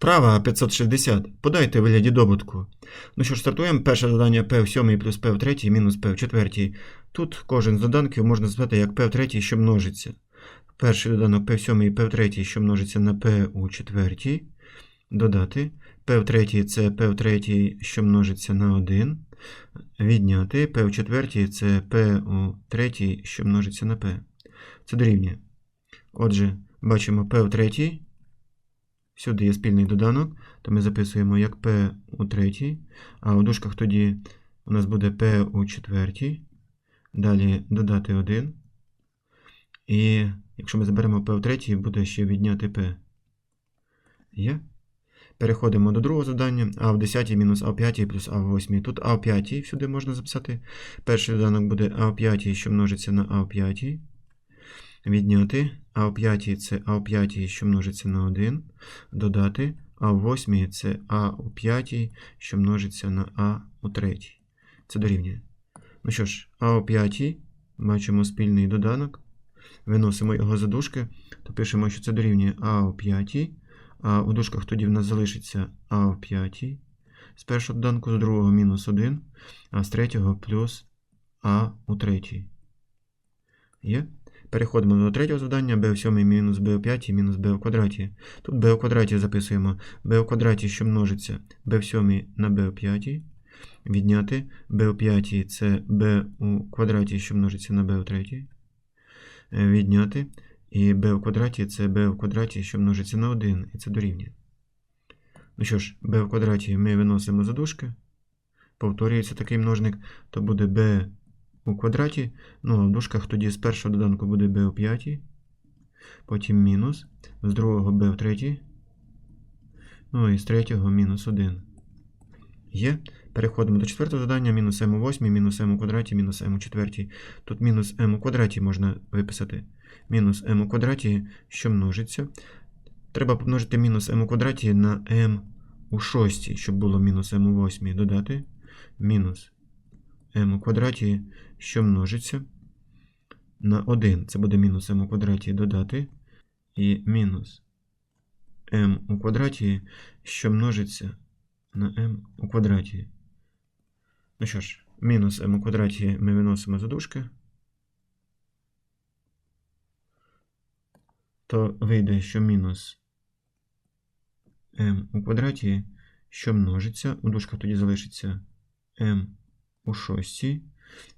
Вправа 560. Подайте вигляді добутку. Ну що ж, стартуємо. Перше завдання P в 7 плюс P в 3 мінус P в 4. Тут кожен з доданків можна звати як P в 3, що множиться. Перший доданок P в 7 і P в 3, що множиться на P у 4. Додати. P в 3 це P в 3, що множиться на 1. Відняти. P в 4 це P у 3, що множиться на P. Це дорівнює. Отже, бачимо P в 3. Сюди є спільний доданок, то ми записуємо як P у третій, а у дужках тоді у нас буде P у четвертій. Далі додати 1. І якщо ми заберемо P у третій, буде ще відняти P. Є. Переходимо до другого завдання. А в 10 мінус А в 5 плюс А в 8. Тут А в 5 сюди можна записати. Перший доданок буде А в 5, що множиться на А в 5 відняти а у 5 це а у 5, що множиться на 1, додати а у 8 це а у 5, що множиться на а у 3. Це дорівнює. Ну що ж, а у 5 бачимо спільний доданок. Виносимо його за дужки, то пишемо, що це дорівнює а у 5, а у дужках тоді в нас залишиться а у 5. З першого доданку, з другого мінус 1, а з третього плюс а у 3. Є? Переходимо до третього завдання b в 7 мінус b в 5 мінус b в квадраті. Тут b в квадраті записуємо b в квадраті, що множиться b в 7 на b в 5. Відняти b в 5 це b у квадраті, що множиться на b в 3. Відняти. І b в квадраті це b в квадраті, що множиться на 1. І це дорівнює. Ну що ж, b в квадраті ми виносимо за дужки. Повторюється такий множник, то буде b у квадраті. Ну, в дужках тоді з першого доданку буде b у 5, потім мінус, з другого b в 3, ну і з третього мінус 1. Є. Переходимо до четвертого завдання. Мінус m у 8, мінус m у квадраті, мінус m у четвертій. Тут мінус m у квадраті можна виписати. Мінус m у квадраті, що множиться. Треба помножити мінус m у квадраті на m у шостій, щоб було мінус m у 8. Додати. Мінус m у квадраті, що множиться на 1. Це буде мінус m у квадраті додати. І мінус m у квадраті, що множиться на m у квадраті. Ну що ж, мінус m у квадраті ми виносимо за дужки. То вийде, що мінус m у квадраті, що множиться. У дужках тоді залишиться m у шостій,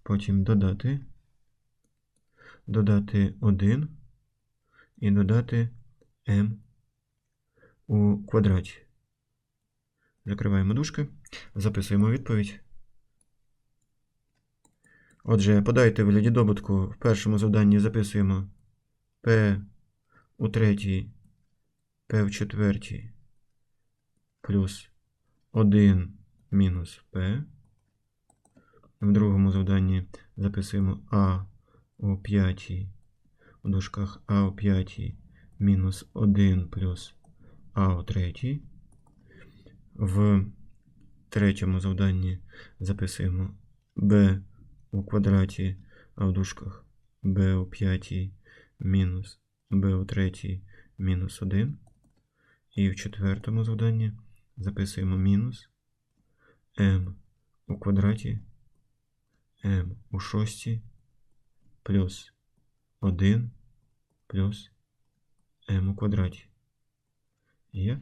потім додати, додати 1 і додати m у квадраті. Закриваємо дужки, записуємо відповідь. Отже, подайте вигляді добутку. В першому завданні записуємо p у третій, p в четвертій плюс 1 мінус p. В другому завданні записуємо А у п'ятій, у дужках А у п'ятій мінус 1 плюс А у третій. В третьому завданні записуємо b у квадраті, а в дужках b у п'ятій мінус b у третій мінус 1. І в четвертому завданні записуємо мінус m у квадраті m у шостій плюс 1 плюс М у квадраті. Є?